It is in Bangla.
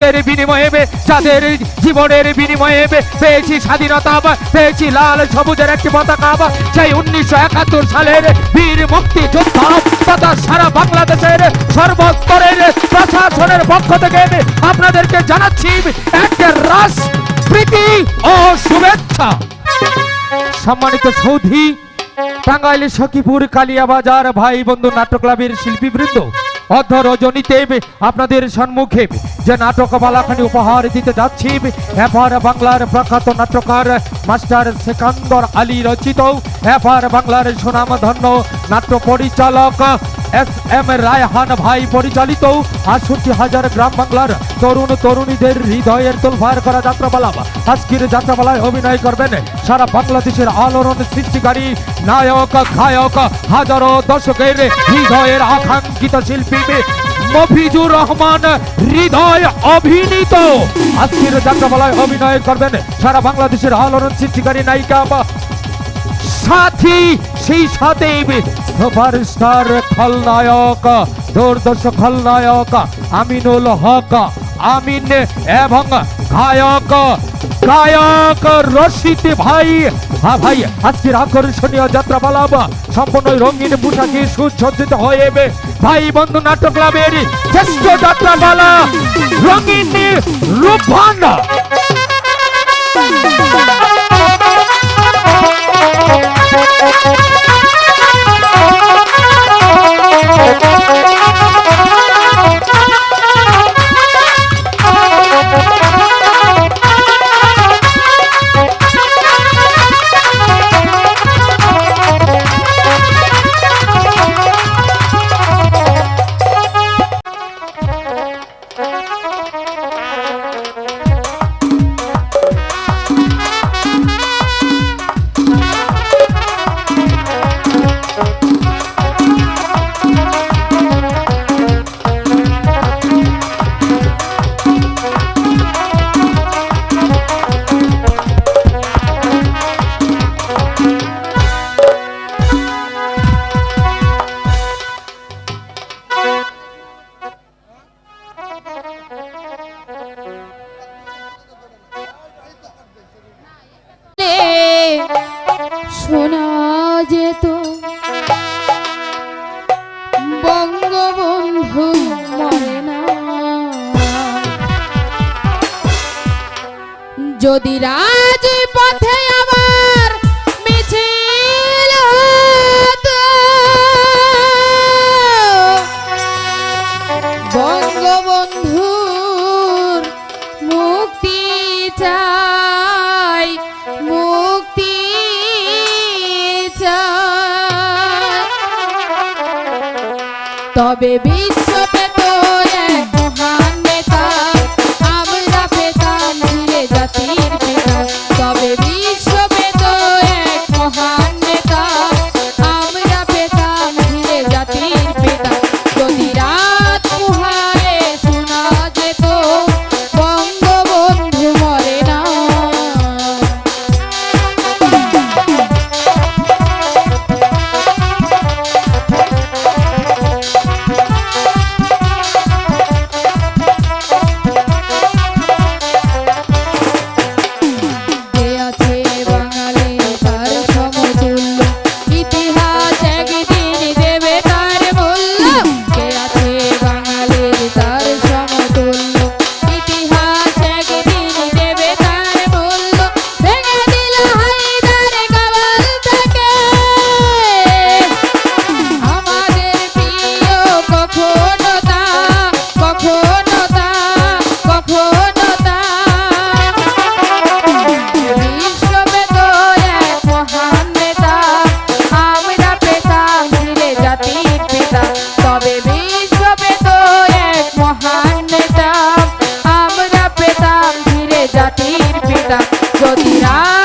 এর বিনিময়ে যাদের জীবনের বিনিময়ে পেয়েছি স্বাধীনতা পেয়েছি লাল সবুজের একটি পতাকা সেই উনিশশো একাত্তর সালের বীর মুক্তি যোদ্ধা তথা সারা বাংলাদেশের সর্বস্তরের প্রশাসনের পক্ষ থেকে আপনাদেরকে জানাচ্ছি একটা রাষ্ট্রীতি ও শুভেচ্ছা। সম্মানিত সৌধি, টাঙ্গাইল, সখীপুর, কালিয়াবাজার, ভাই বন্ধু নাট্য ক্লাবের শিল্পীবৃন্দ অর্ধ রজনীতে আপনাদের সম্মুখে যে নাটক বালাখানি উপহার দিতে যাচ্ছি, এফআর বাংলার প্রখ্যাত নাট্যকার মাস্টার সেকান্দর আলী রচিত, এফআর বাংলার সুনামধন্য নাট্য পরিচালক এস এম রায়হান ভাই পরিচালিত আটষট্টি হাজার গ্রাম বাংলার তরুণ তরুণীদের হৃদয়ের তোলফার করা যাত্রাপালা আজকের যাত্রাপালায় অভিনয় করবেন সারা বাংলাদেশের আলোড়ন সৃষ্টিকারী নায়ক, গায়ক, হাজারো দর্শকের হৃদয়ের আকাঙ্ক্ষিত শিল্পী মফিজুর রহমান হৃদয় অভিনীত। আজকের যাত্রাপালায় অভিনয় করবেন সারা বাংলাদেশের আলোড়ন সৃষ্টিকারী নায়িকা সাথী, সেই সাথে সুপারস্টার খলনায়ক দূরদর্শক খলনায়ক আমিনুল হক, আমিন এবং গায়ক গায়ক রশিদ ভাই। হ্যাঁ ভাই, আজকের আকর্ষণীয় যাত্রা পালাব সম্পূর্ণ রঙিন পোশাকে সুসজ্জিত হয়ে ভাই বন্ধু নাট্য ক্লাবের শ্রেষ্ঠ যাত্রা পালা রঙিন রূপবান। যদি রাজপথে আবার মিছিল হতো, বঙ্গবন্ধুর মুক্তি চাই মুক্তি চাই। তবে বিশ্ব যদি রাত